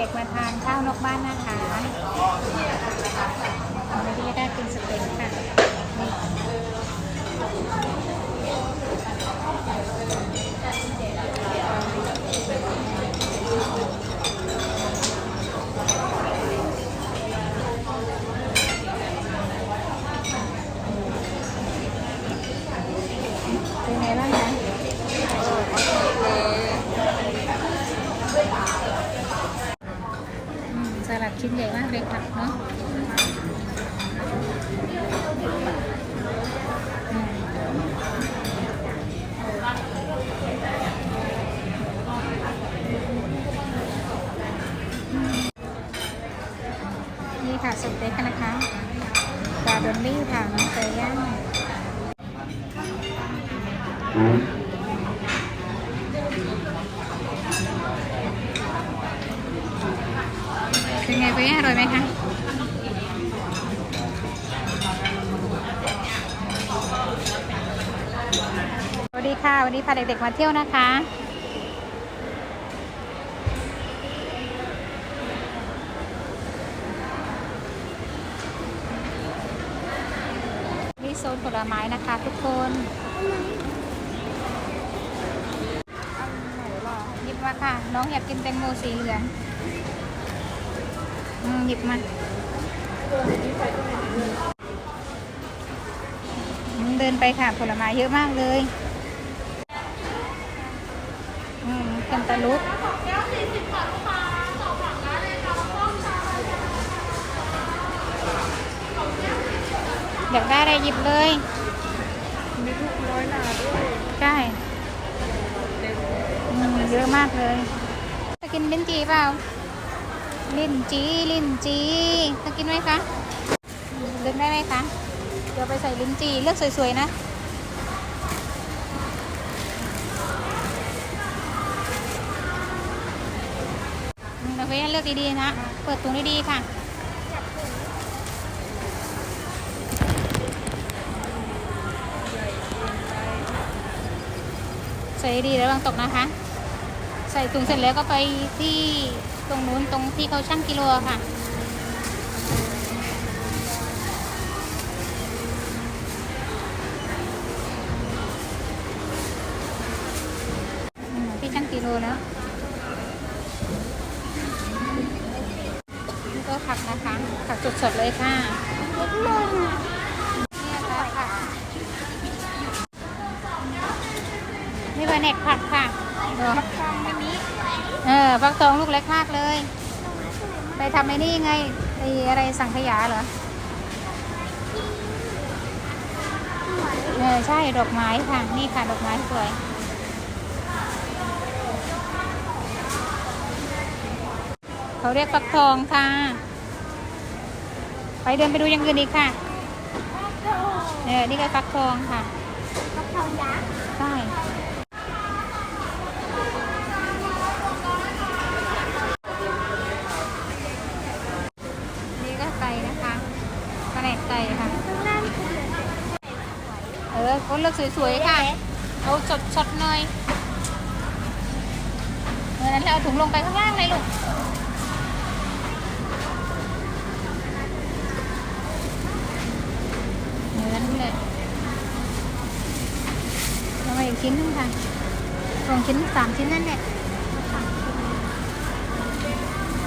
ด็กๆมาทานข้าวนอกบ้านนะคะวันนี้ได้กินสเต็กค่ะนี่เป็นไงบ้างคะอืมสลัด ชิ้นใหญ่มากเลยค่ะเนาะนี่ค่ะสเต็กนะคะปลาดอลลี่ค่ะน้องเตยย่าง เป็นไงไปอร่อยไหมคะส วัสดีค่ะ วันนี้พาเด็กๆมาเที่ยวนะคะ นี่โซนผลไม้นะคะทุกคนหยิบมาค่ะ น้องอยากกินแตงโมสีเหลืองหยิบมาเดินไปค่ะ ผลไม้เยอะมากเลยอืมแคนตา ลูปอยากได้อะไรหยิบเลย มีลูกน้อยหนาด้วยใช่อืมเยอะมากเลยจะกินลิ้นจีเปล่า ลิ้นจีลิ้นจีจะกินไหมคะเลือกได้ไหมคะ เดี๋ยวไปใส่ลิ้นจีเลือกสวยๆนะ เราเลือกดีๆนะ เปิดถุงดีๆค่ะใส่ดีระวังตกนะคะ ใส่ถุงเสร็จแล้วก็ไปที่ตรงนู้นตรงที่เขาชั่งกิโลค่ะที่ชั่งกิโลแล้วนี่ก็ ผักนะคะ ผักสดๆเลยค่ะนี่ค่ะผักนี่เป็นเน็กผักค่ะเออทองไม่มีเออฟักทองลูกเล็กมากเลย ไปทำไอ้นี่ไงไอ้อะไรสังขยาเหรอเออใช่ดอกไม้ค่ะ นี่ค่ะดอกไม้สวยเขาเรียกฟักทองค่ะ ไปเดินไปดูอย่างอื่นอีกค่ะเออนี่ก็ฟักทองค่ะฟักทองยักษ์ใช่นี่ก็ไก่นะคะกระแหนกไก่ค่ะข้างล่างคือเออคนเลือกสวยๆค่ะเอาสดๆหน่อยเออนั้นแล้วเอาถุงลงไปข้างล่างเลยลูก เออนั่นเลยเอามาอีกชิ้นหนึงค่ะสองชิ้นสามชิ้นนั่นแหละ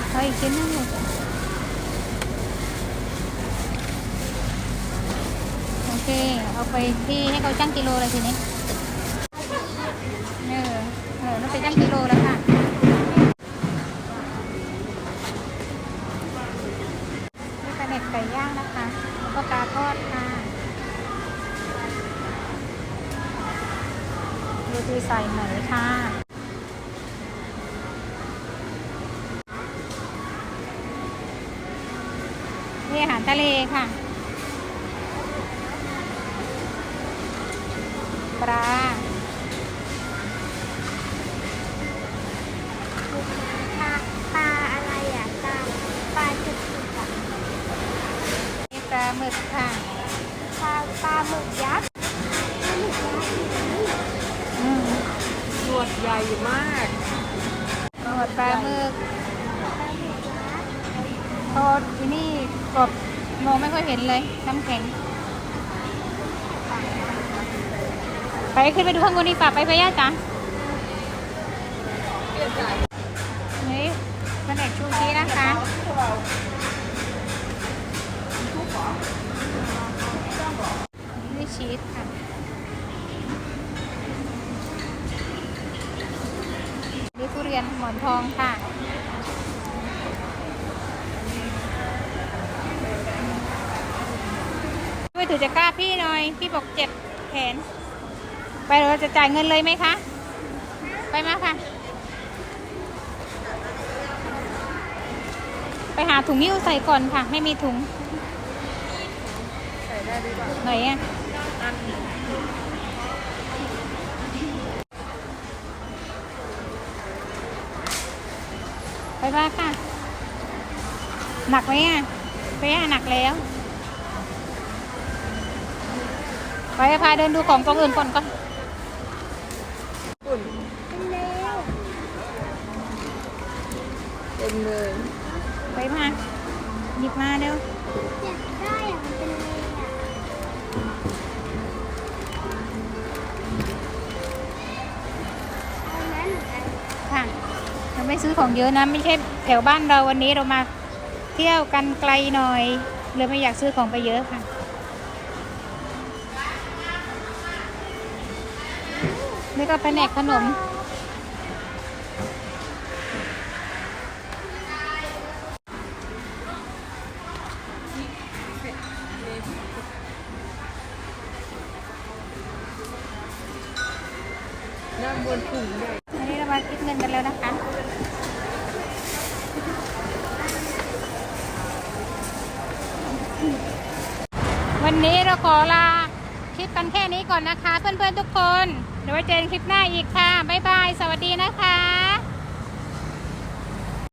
เอาอีกชิ้นนึงเลยโอเค เอาไปที่ให้เขาชั่งกิโลเลยทีนี้เออเออนั่นไปชั่งกิโลแล้วค่ะนี่เป็นเน็ตไก่ย่างนะคะ แล้วก็ปลาทอดค่ะ โรตีใส่ไหมค่ะ นี่อาหารทะเลค่ะ ปลาปลาปลาอะไรอะปลาปลาจุกจุกอะนี่ปลาหมึกค่ะ ปลาปลาหมึกยักษ์ ดใหญ่มากหมดปลาหมึกปลาหมึกเพราะที่นี่กรอบมองไม่ค่อยเห็นเลยน้ำแข็ง ไปขึ้นไปดูข้างบนดีกว่าไปพะย่าจ้ะนี่แผนกชูชีนะคะ นี่ชีสค่ะ นี่ทุเรียนหมอนทองค่ะ ช่วยถือจะกล้าพี่หน่อย พี่บอกเจ็บแขน ไปเราจะจ่ายเงินเลยไหมคะ ไปมาค่ะ ไปหาถุงนิ้วใส่ก่อนค่ะ ไม่มีถุง ใส่ได้ดีกว่าไหนอะ ไปบ้าค่ะ หนักไหมอะไปอะหนักแล้ว ไปพาเดินดูของตรงอื่นก่อนก่อนปุ่นเป็นเร็วเต็มเลย ไปมาหยิบมาเร็วอยากได้อะมันเป็น ซื้อของเยอะนะ ไม่ใช่แถวบ้านเราวันนี้เรามาเที่ยวกันไกลหน่อยเลยไม่อยากซื้อของไปเยอะค่ะ นี่ก็แผนกขนม น้ำบนถุงใหญ่อันนี้เรามาคิดเงินกันแล้วนะคะ วันนี้เราขอลาคลิปกันแค่นี้ก่อนนะคะ เพื่อนๆทุกคนเดี๋ยวไว้เจอกันคลิปหน้าอีกค่ะ บ๊ายบาย สวัสดีนะคะ